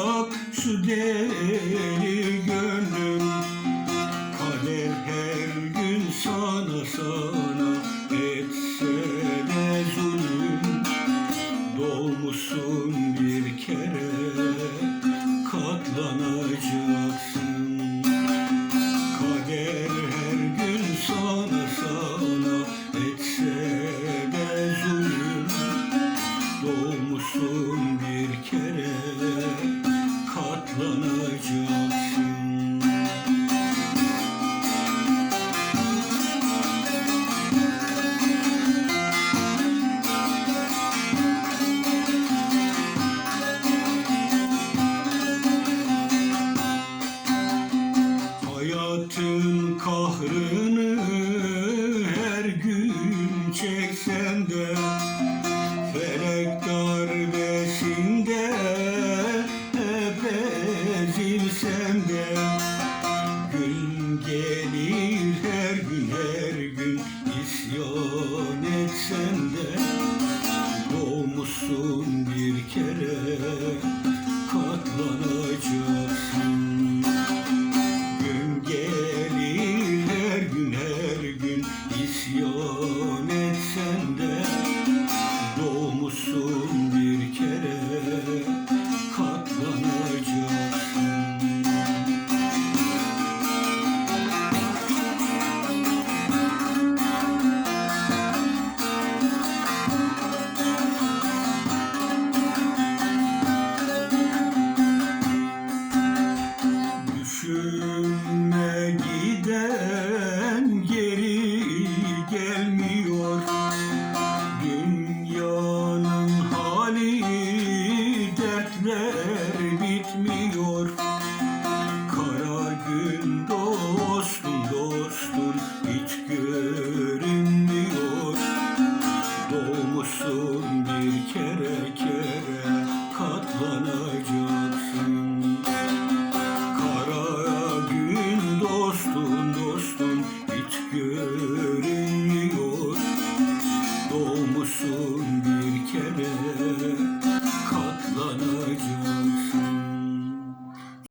bırak şu deli gönlüm Kader her gün sana sana etse de zulüm. Doğmuşsun bir kere katlanacaksın. Kader her gün sana sana etse de zulüm. Doğmuşsun bir kere kullanacağım gerek katlanacak. Yeah.